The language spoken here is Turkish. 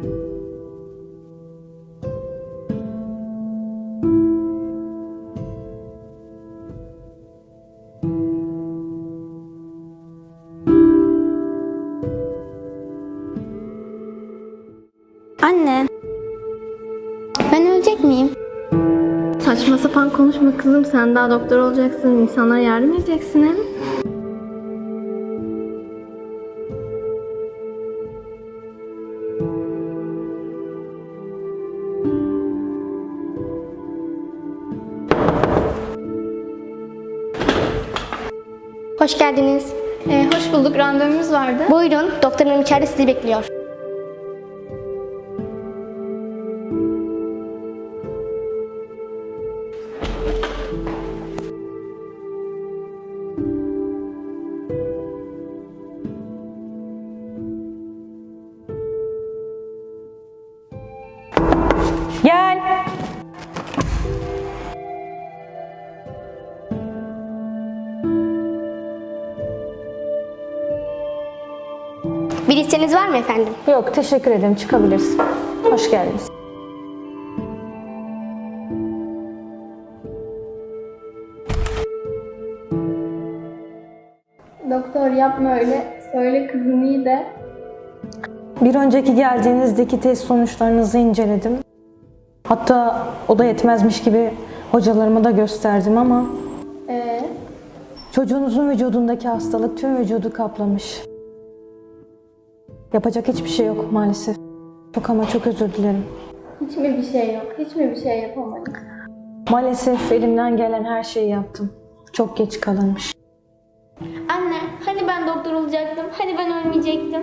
Anne. Ben ölecek miyim? Saçma sapan konuşma kızım. Sen daha doktor olacaksın. insanlara yardım edeceksin hem. Hoş geldiniz. Ee, hoş bulduk. Randevumuz vardı. Buyurun, doktor hanım içeride sizi bekliyor. Gel. Bir isteğiniz var mı efendim? Yok teşekkür ederim çıkabilirsin. Hoş geldiniz. Doktor yapma öyle. Söyle kızım iyi de. Bir önceki geldiğinizdeki test sonuçlarınızı inceledim. Hatta o da yetmezmiş gibi hocalarıma da gösterdim ama Ee, çocuğunuzun vücudundaki hastalık tüm vücudu kaplamış. Yapacak hiçbir şey yok maalesef. Çok ama çok özür dilerim. hiç mi bir şey yok? Hiç mi bir şey yapamadık? Maalesef elimden gelen her şeyi yaptım. Çok geç kalınmış. Anne, hani ben doktor olacaktım? Hani ben ölmeyecektim?